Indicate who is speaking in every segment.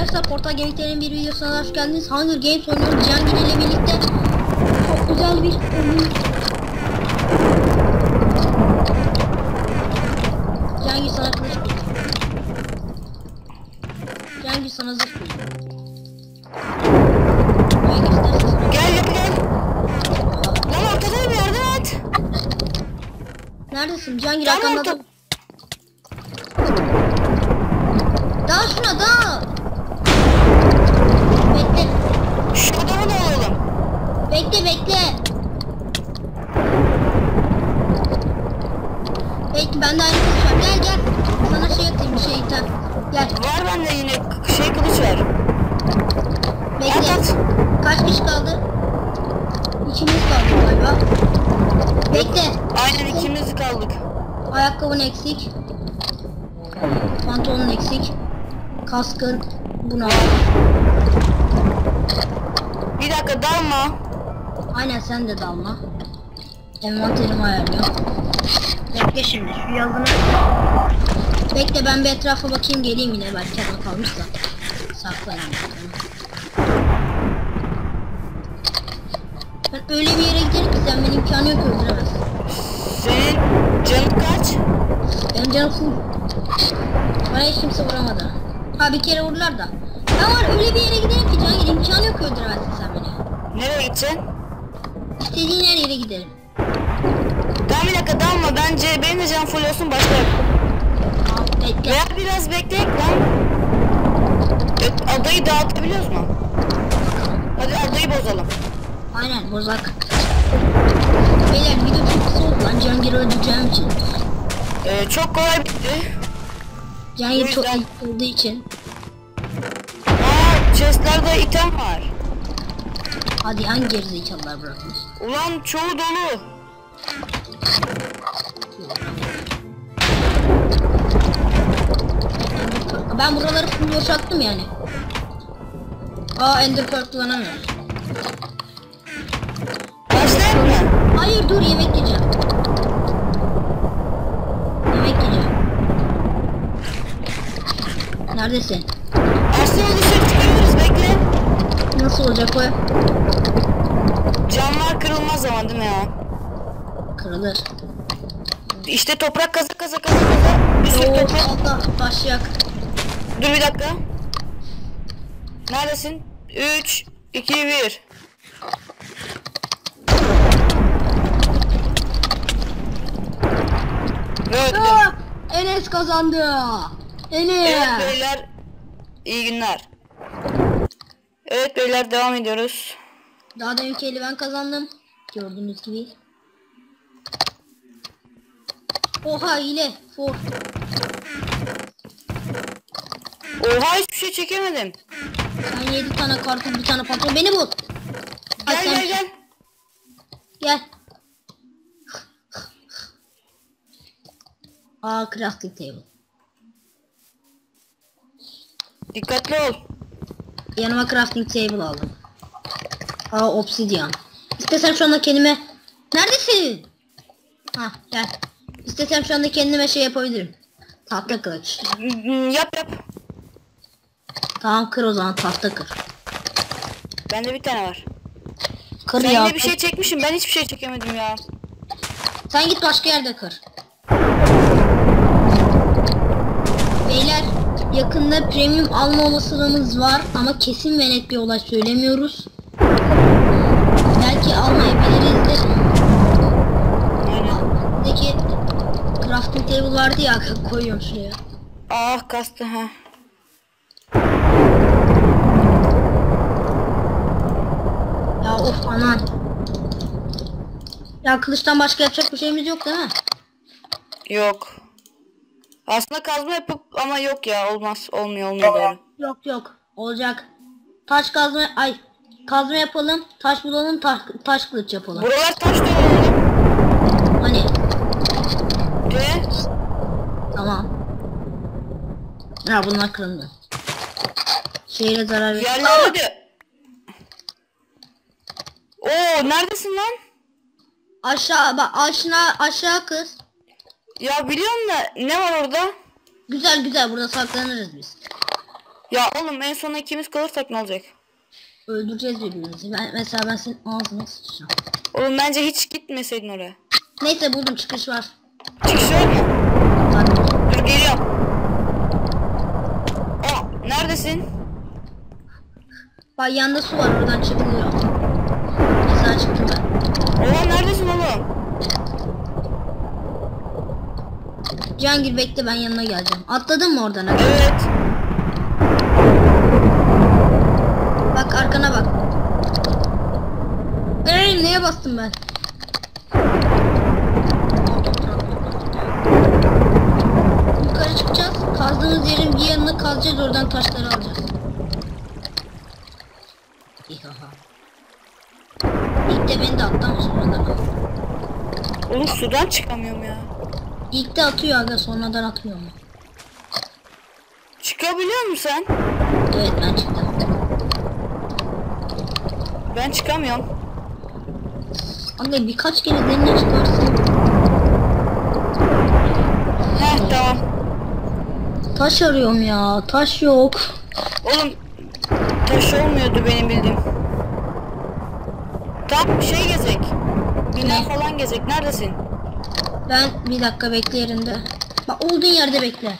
Speaker 1: arkadaşlar Portal Gaming'lerin bir videosuna hoş geldiniz. Hunger Games oynuyoruz Cihangir ile birlikte. Çok güzel bir oyun. Cihangir sana kılıç koy. Cihangir sana zırh koy. Cihangir istersen sana-
Speaker 2: Gel. Lan ortadayım yardım et.
Speaker 1: Neredesin? Cihangir arkanda
Speaker 2: orta-
Speaker 1: da. Dal şuna dal. Bekle.
Speaker 2: Şu adamı da alalım.
Speaker 1: Bekle bekle. Bekle ben de aynı kılıç var. Gel gel. Sana şey atayım bir şey item. Gel
Speaker 2: Var bende yine şey kılıç var.
Speaker 1: bekle.
Speaker 2: At.
Speaker 1: Kaç kişi kaldı? İkimiz kaldı galiba. Bekle.
Speaker 2: Aynen ikimiz kaldık.
Speaker 1: Ayakkabın eksik. Pantolonun eksik. Kaskın. Bunu al.
Speaker 2: Bir dakika dalma.
Speaker 1: Aynen sen de dalma. Envanterimi ayarlıyorum. Bekle şimdi şu yazını. Bekle ben bir etrafa bakayım geleyim yine belki adam kalmışsa. Saklanayım. Ben öyle bir yere giderim ki sen beni imkanı yok öldüremezsin.
Speaker 2: Senin canın kaç?
Speaker 1: Ben canım full. Bana hiç kimse vuramadı. Ha bir kere vurdular da. Ben var öyle bir yere giderim ki Cihangir imkanı yok öldüremezsin sen beni.
Speaker 2: Nereye gideceksin?
Speaker 1: İstediğin her yere giderim.
Speaker 2: Tamam bir dakika dalma. Bence benim de canım full olsun başka.
Speaker 1: Bekle.
Speaker 2: Veya biraz bekleyek lan. Evet, adayı dağıtabiliyoruz mu? Hadi adayı bozalım.
Speaker 1: Aynen bozak. Beyler video çok kısa oldu lan Cihangir'i öldüreceğim için.
Speaker 2: Ee, çok kolay bitti.
Speaker 1: Cihangir
Speaker 2: O
Speaker 1: çok iyi olduğu için.
Speaker 2: Aa chestlerde item var.
Speaker 1: Hadi hangi gerizekalılar bırakmış?
Speaker 2: Ulan çoğu dolu.
Speaker 1: Ben buraları full boşalttım yani. Aa Ender Pearl kullanamıyorum.
Speaker 2: Başlayalım mı?
Speaker 1: Hayır dur yemek yiyeceğim. Yemek yiyeceğim. Neredesin?
Speaker 2: Aslında dışarı çıkabiliriz bekle.
Speaker 1: Nasıl olacak o?
Speaker 2: Camlar kırılmaz zaman değil mi ya?
Speaker 1: Kırılır.
Speaker 2: İşte toprak kaza kaza kaza kaza. Bir sürü
Speaker 1: Oo,
Speaker 2: toprak.
Speaker 1: Allah başlayak.
Speaker 2: Dur bir dakika. Neredesin? 3, 2, 1. Evet,
Speaker 1: Aa, Enes kazandı. Enes.
Speaker 2: evet beyler. İyi günler. Evet beyler devam ediyoruz.
Speaker 1: Daha deminki eli ben kazandım. Gördüğünüz gibi. Oha hile. For.
Speaker 2: Oha hiçbir şey çekemedim.
Speaker 1: Sen 7 tane kartın bir tane patron. Beni bul.
Speaker 2: Gel
Speaker 1: sen-
Speaker 2: gel gel.
Speaker 1: Gel. Aa crafting table.
Speaker 2: Dikkatli ol.
Speaker 1: Yanıma crafting table aldım. Aa obsidian. İstesem şu anda kendime... Neredesin? Ha gel. İstesem şu anda kendime şey yapabilirim. Tahta kılıç.
Speaker 2: Hmm, Yap yap.
Speaker 1: Tamam kır o zaman tahta kır.
Speaker 2: Bende bir tane var.
Speaker 1: Kır
Speaker 2: Sen
Speaker 1: ya.
Speaker 2: yine bir şey çekmişim. Ben hiçbir şey çekemedim ya.
Speaker 1: Sen git başka yerde kır. Beyler yakında premium alma olasılığımız var ama kesin ve net bir olay söylemiyoruz. Belki almayabiliriz de.
Speaker 2: Aynen.
Speaker 1: Buradaki crafting table vardı ya koyuyorum şuraya.
Speaker 2: Ah kastı ha.
Speaker 1: Ya of aman. Ya kılıçtan başka yapacak bir şeyimiz yok değil mi?
Speaker 2: Yok. Aslında kazma yapıp ama yok ya olmaz olmuyor olmuyor doğru.
Speaker 1: Yok yok olacak. Taş kazma ay kazma yapalım taş bulalım taş, taş kılıç yapalım.
Speaker 2: Buralar taş dönüyor.
Speaker 1: Hani
Speaker 2: Ee,
Speaker 1: tamam. Ya bunlar kırıldı. Şehre zarar ver.
Speaker 2: yerlerde de. Oo neredesin lan?
Speaker 1: Aşağı bak aşağı aşağı kız.
Speaker 2: Ya biliyorum da ne var orada?
Speaker 1: Güzel güzel burada saklanırız biz.
Speaker 2: Ya oğlum en sona ikimiz kalırsak ne olacak?
Speaker 1: Öldüreceğiz birbirimizi. Ben, mesela ben senin ağzına sıçacağım.
Speaker 2: Oğlum bence hiç gitmeseydin oraya.
Speaker 1: Neyse buldum çıkış var.
Speaker 2: Çıkış var mı?
Speaker 1: Hadi.
Speaker 2: Dur geliyorum. Aa neredesin?
Speaker 1: Bak yanında su var oradan çıkılıyor. Mesela çıktım ben.
Speaker 2: Oğlum neredesin oğlum?
Speaker 1: Cihangir bekle ben yanına geleceğim. Atladın mı oradan?
Speaker 2: Evet.
Speaker 1: Bak arkana bak. Ey neye bastım ben? Kazdığımız yerin bir yanına kazacağız. Oradan taşları alacağız. İhaha. İlk de beni de atlama sonradan al.
Speaker 2: Oğlum sudan çıkamıyorum ya.
Speaker 1: İlk de atıyor aga sonradan atmıyor mu?
Speaker 2: Çıkabiliyor musun sen?
Speaker 1: Evet ben çıktım.
Speaker 2: Ben çıkamıyorum.
Speaker 1: Aga birkaç kere denine çıkarsın.
Speaker 2: Heh tamam.
Speaker 1: Taş arıyorum ya. Taş yok.
Speaker 2: Oğlum taş olmuyordu benim bildiğim. Tam şey gezek. Bina falan gezek. Neredesin?
Speaker 1: Ben bir dakika bekle yerinde. Bak olduğun yerde bekle.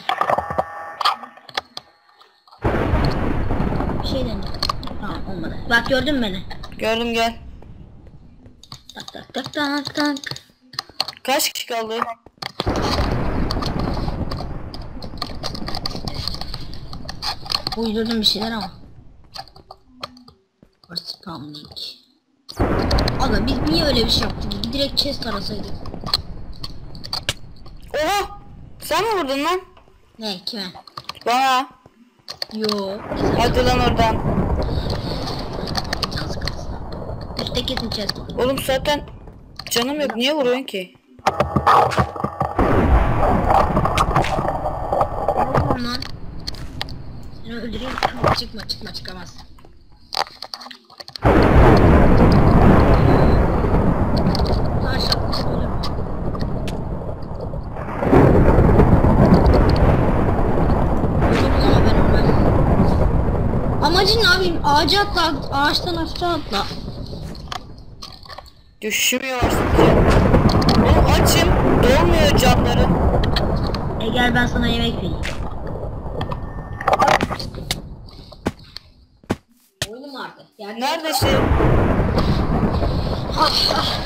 Speaker 1: Bir şey dene. Tamam olmadı. Bak gördün mü beni?
Speaker 2: Gördüm gel.
Speaker 1: Tak tak tak tak tak.
Speaker 2: Kaç kişi kaldı?
Speaker 1: Uydurdum bir şeyler ama. Spamling. Aga biz niye öyle bir şey yaptık? Direkt chest arasaydık.
Speaker 2: Oha! Sen mi vurdun lan?
Speaker 1: Ne kime?
Speaker 2: Bana.
Speaker 1: Yo.
Speaker 2: Hadi lan oradan.
Speaker 1: Üstte kesin chest.
Speaker 2: Oğlum zaten canım yok. Niye vuruyorsun ki?
Speaker 1: Oğlum lan. Seni öldüreyim. Çıkma çıkma çıkamaz. Amacın ne yapayım? Ağaca atla, ağaçtan aşağı atla.
Speaker 2: Yavaşlatacağım. Oğlum açım. Dolmuyor canları.
Speaker 1: E gel ben sana yemek vereyim. Oyunum vardı. Yani
Speaker 2: Neredesin?
Speaker 1: Ah, ah.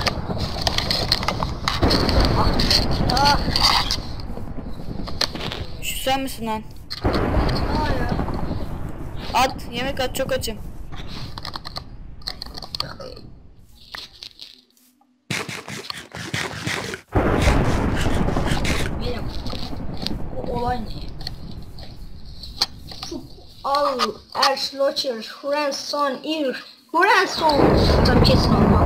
Speaker 1: Ah,
Speaker 2: Şu sen misin lan?
Speaker 1: ya.
Speaker 2: At. Yemek at. Çok açım.
Speaker 1: Benim. Olay ne? Al, Erschlocher, Hurenson, Ir, Hurenson. Tabii kesin olmaz.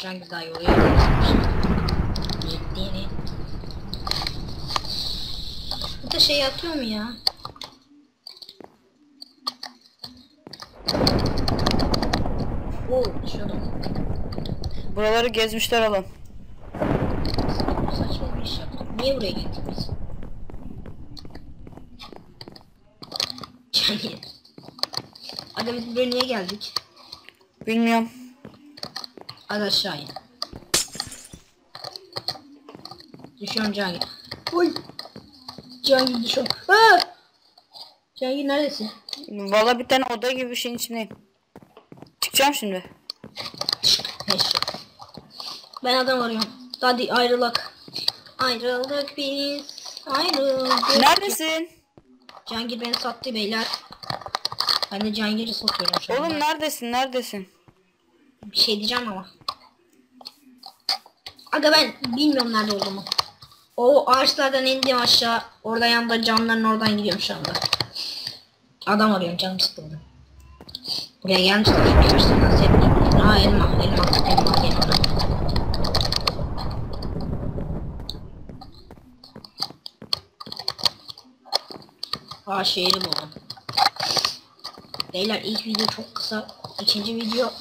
Speaker 1: Orcan güzel yolu Yettiğini. Bu da şey atıyor mu ya? Oo, şurada.
Speaker 2: Buraları gezmişler oğlum.
Speaker 1: Saçma bir iş yaptık. Niye buraya geldik biz? Biz buraya niye geldik?
Speaker 2: Bilmiyorum.
Speaker 1: Hadi aşağıya. Düşüyorum Cihangir. Oy! Cihangir düşüyorum. Aa! Cihangir neredesin?
Speaker 2: Valla bir tane oda gibi bir şeyin içindeyim. Çıkacağım şimdi.
Speaker 1: Neyse. Ben adam arıyorum. Hadi ayrılak. Ayrıldık biz. Ayrıldık.
Speaker 2: Neredesin?
Speaker 1: Cihangir beni sattı beyler. Ben de Cihangir'i satıyorum şu anda.
Speaker 2: Oğlum neredesin? Neredesin?
Speaker 1: Bir şey diyeceğim ama. Aga ben bilmiyorum nerede olduğumu. O ağaçlardan indim aşağı. Orada yanında camların oradan gidiyorum şu anda. Adam arıyorum canım sıkıldı. Buraya gelmişler. Tane nasıl yapayım? Aa elma, elma, elma, elma. Aa şehri buldum. Beyler ilk video çok kısa. İkinci video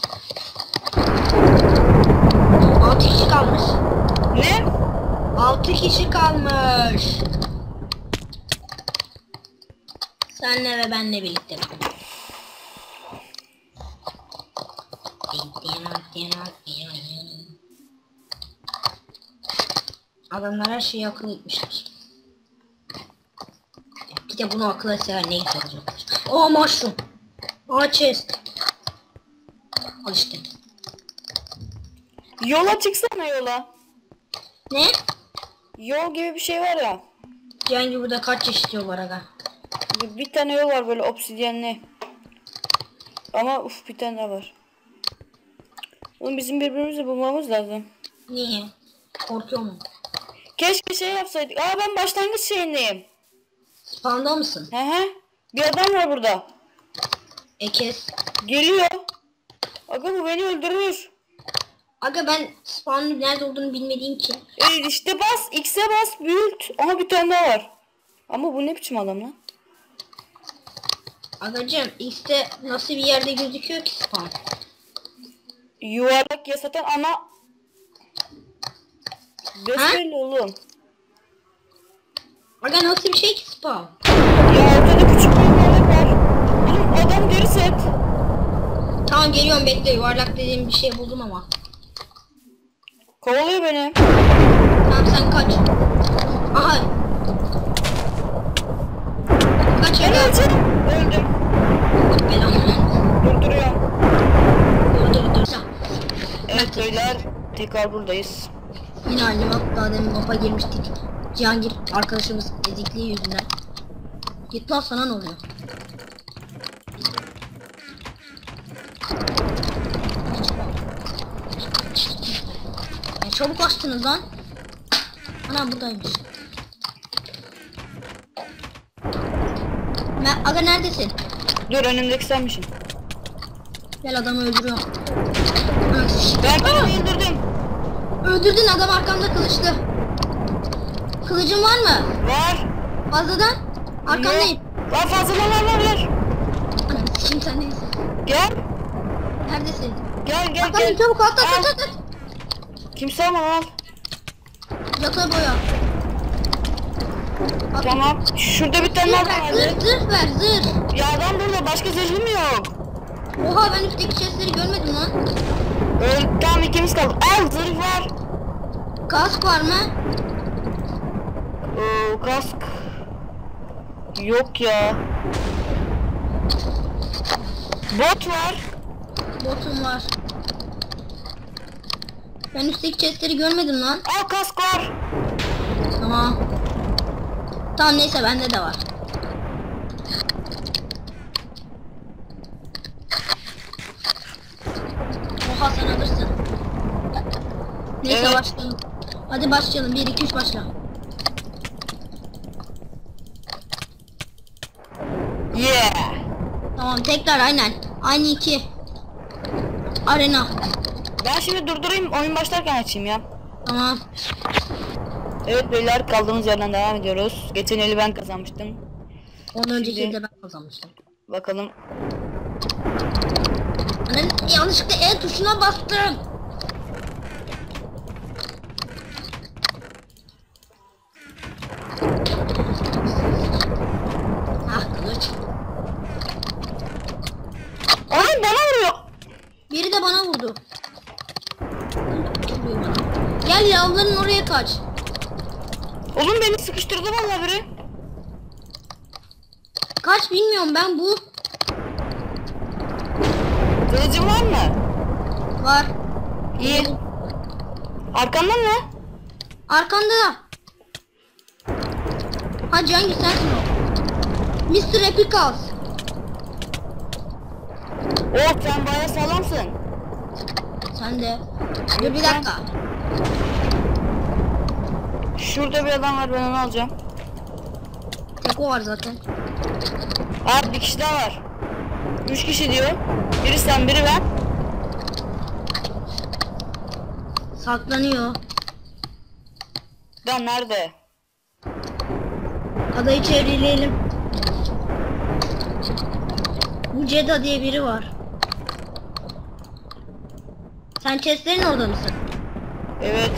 Speaker 1: 6 kişi kalmış.
Speaker 2: Ne?
Speaker 1: 6 kişi kalmış. Senle ve benle birlikte. Adamlar her şeyi akıl etmişler. Bir de bunu akıl etseler ne güzel olacak. Aa mushroom. Aa chest. Al işte.
Speaker 2: Yola çıksana yola.
Speaker 1: Ne?
Speaker 2: Yol gibi bir şey var ya.
Speaker 1: Cengi burada kaç çeşit yol var aga?
Speaker 2: Bir- Bir tane yol var böyle obsidyenli. Ama uf bir tane daha var. Oğlum bizim birbirimizi bulmamız lazım.
Speaker 1: Niye? Korkuyor mu?
Speaker 2: Keşke şey yapsaydık. Aa ben başlangıç şeyindeyim.
Speaker 1: Spawn'da mısın?
Speaker 2: He he. Bir adam var burada.
Speaker 1: E kes.
Speaker 2: Geliyor. Aga bu beni öldürür.
Speaker 1: Aga ben spawn'ın nerede olduğunu bilmediğim için.
Speaker 2: E işte bas. X'e bas. Büyült. Aha bir tane daha var. Ama bu ne biçim adam lan?
Speaker 1: Agacım X'te nasıl bir yerde gözüküyor ki spawn?
Speaker 2: Yuvarlak ya zaten ana. Gösterili oğlum.
Speaker 1: Aga nasıl bir şey ki spawn?
Speaker 2: Ya ortada küçük bir yuvarlak var. Oğlum adam deri set.
Speaker 1: Tamam geliyorum bekle yuvarlak dediğim bir şey buldum ama.
Speaker 2: Kovalıyor beni.
Speaker 1: Tamam sen kaç. Aha. Kaç
Speaker 2: Ben. Öldüm.
Speaker 1: Belamı.
Speaker 2: Durduruyorum.
Speaker 1: Dur dur dur.
Speaker 2: Evet beyler. Tekrar buradayız.
Speaker 1: Yine bak daha demin mapa girmiştik. Cihangir arkadaşımız ezikliği yüzünden. Git lan sana ne oluyor? Çabuk açtınız lan. Ana buradaymış. Ben, aga neredesin?
Speaker 2: Dur önümdeki senmişsin.
Speaker 1: Gel adamı şşt.
Speaker 2: Ben birini öldürdüm.
Speaker 1: Öldürdün adam arkamda kılıçlı. Kılıcın var mı?
Speaker 2: Var.
Speaker 1: Fazladan. Arkandayım.
Speaker 2: Yok. Var fazladan var var var.
Speaker 1: Sikeyim sen.
Speaker 2: Gel.
Speaker 1: Neredesin?
Speaker 2: Gel gel
Speaker 1: Arkandayım
Speaker 2: gel.
Speaker 1: çabuk at at
Speaker 2: Al. Kimse ama al.
Speaker 1: Yaka boya.
Speaker 2: Tamam. Şurada bir tane
Speaker 1: Zırh ver,
Speaker 2: vardı.
Speaker 1: zırh, zırh ver, zırh.
Speaker 2: Ya adam burada başka zırhım yok.
Speaker 1: Oha ben üstteki chestleri görmedim lan.
Speaker 2: Öl tamam ikimiz kaldık. Al zırh var.
Speaker 1: Kask var mı?
Speaker 2: Oo, kask. Yok ya. Bot var.
Speaker 1: Botum var. Ben üstteki chestleri görmedim lan.
Speaker 2: Al kask var.
Speaker 1: Tamam. Tamam neyse bende de var. Oha sen alırsın. Neyse
Speaker 2: Evet.
Speaker 1: başlayalım. Hadi başlayalım. 1 2 3 başla.
Speaker 2: Yeah.
Speaker 1: Tamam tekrar aynen. Aynı iki. Arena.
Speaker 2: Ben şimdi durdurayım oyun başlarken açayım ya.
Speaker 1: Tamam.
Speaker 2: Evet beyler kaldığımız yerden devam ediyoruz. Geçen eli ben kazanmıştım.
Speaker 1: Ondan önceki
Speaker 2: Şimdi-
Speaker 1: de ben kazanmıştım.
Speaker 2: Bakalım.
Speaker 1: Anam yanlışlıkla E tuşuna bastım. Ah kılıç.
Speaker 2: Ay bana vuruyor.
Speaker 1: Biri de bana vurdu. Gel yavruların oraya kaç.
Speaker 2: Oğlum beni sıkıştırdı vallahi biri.
Speaker 1: Kaç bilmiyorum ben bu.
Speaker 2: Kılıcın var mı?
Speaker 1: Var.
Speaker 2: İyi. Arkandan ne?
Speaker 1: Arkanda da. Hadi hangi sensin o? Mr. Epicals.
Speaker 2: Oh sen bayağı sağlamsın.
Speaker 1: Sen de. Dur bir dakika.
Speaker 2: Şurada bir adam var ben onu alacağım.
Speaker 1: Tek o var zaten.
Speaker 2: Abi bir kişi daha var. Üç kişi diyor. Biri sen biri ben.
Speaker 1: Saklanıyor.
Speaker 2: Ben nerede?
Speaker 1: Adayı çevreleyelim. Bu Ceda diye biri var. Sen chestlerin orada mısın?
Speaker 2: Evet.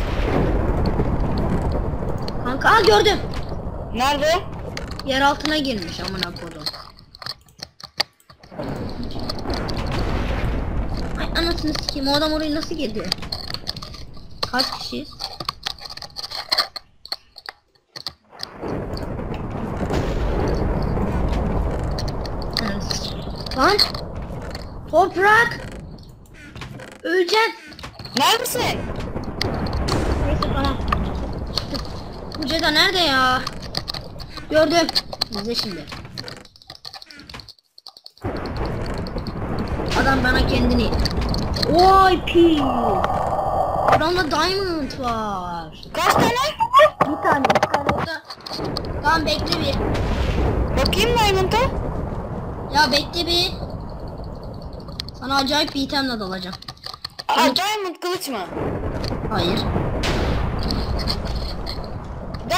Speaker 1: Kanka aa gördüm.
Speaker 2: Nerede?
Speaker 1: Yer altına girmiş amına kodum. Ay anasını sikeyim o adam oraya nasıl girdi? Kaç kişiyiz? Lan! Toprak! Öleceksin!
Speaker 2: Neredesin?
Speaker 1: Neyse tamam. Bu Ceda nerede ya? Gördüm. İzle şimdi. Adam bana kendini. Vay pi. Adamda diamond var.
Speaker 2: Kaç tane?
Speaker 1: Bir tane. Bir tane. Tamam bekle bir.
Speaker 2: Bakayım Diamond'a.
Speaker 1: Ya bekle bir. Sana acayip bir itemle dalacağım.
Speaker 2: Aa, Diamond kılıç mı?
Speaker 1: Hayır.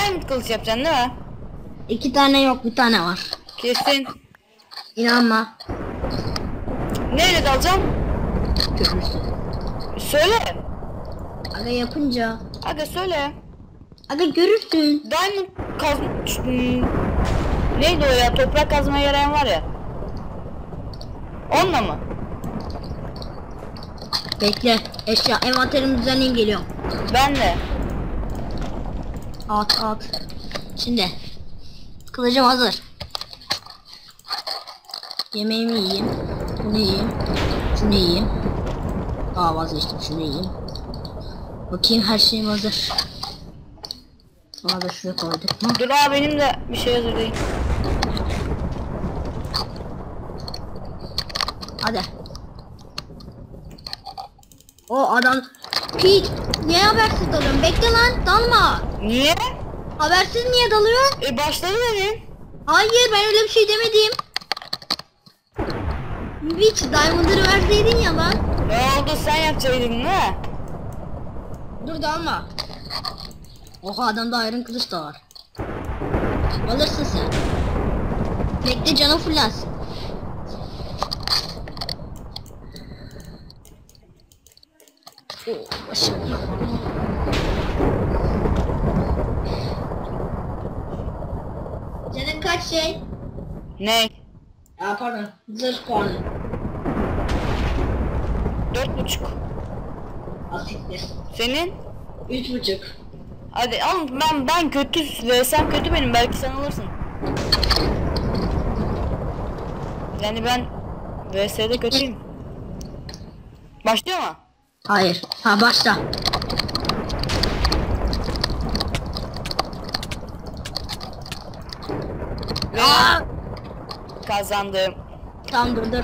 Speaker 2: Diamond kılıç yapacaksın değil mi?
Speaker 1: İki tane yok bir tane var.
Speaker 2: Kesin.
Speaker 1: İnanma.
Speaker 2: Neyle dalacağım?
Speaker 1: Görürsün.
Speaker 2: Söyle.
Speaker 1: Aga yapınca.
Speaker 2: Aga söyle.
Speaker 1: Aga görürsün.
Speaker 2: Diamond kaz... Hmm, Neydi o ya? Toprak kazmaya yarayan var ya. Onunla mı?
Speaker 1: Bekle. Eşya envanterimi düzenleyeyim geliyorum.
Speaker 2: Ben de.
Speaker 1: At at. Şimdi. Kılıcım hazır. Yemeğimi yiyeyim. Bunu yiyeyim. Şunu yiyeyim. Aa vazgeçtim şunu yiyeyim. Bakayım her şeyim hazır. Sonra da şuraya koyduk mu?
Speaker 2: Dur abi benim de bir şey hazır değil.
Speaker 1: Hadi. O adam Pete niye habersiz dalıyorsun? Bekle lan dalma.
Speaker 2: Niye?
Speaker 1: Habersiz niye dalıyorsun?
Speaker 2: E başladı dedin.
Speaker 1: Hayır ben öyle bir şey demedim. Witch Diamond'ları verseydin ya lan.
Speaker 2: Ne oldu sen yapacaktın mi?
Speaker 1: Dur dalma. Oha adamda iron kılıç da var. Alırsın sen. Bekle canı fullensin. Başım. Canın kaç şey?
Speaker 2: Ne?
Speaker 1: Ya pardon. Zırh puanı.
Speaker 2: Dört buçuk.
Speaker 1: Asittir.
Speaker 2: Senin?
Speaker 1: Üç buçuk.
Speaker 2: Hadi ama ben ben kötü ve sen kötü benim belki sen alırsın. Yani ben VS'de kötüyüm. Başlıyor mu?
Speaker 1: Hayır. Ha başla.
Speaker 2: Ve
Speaker 1: Aa!
Speaker 2: kazandım.
Speaker 1: Tamam dur dur.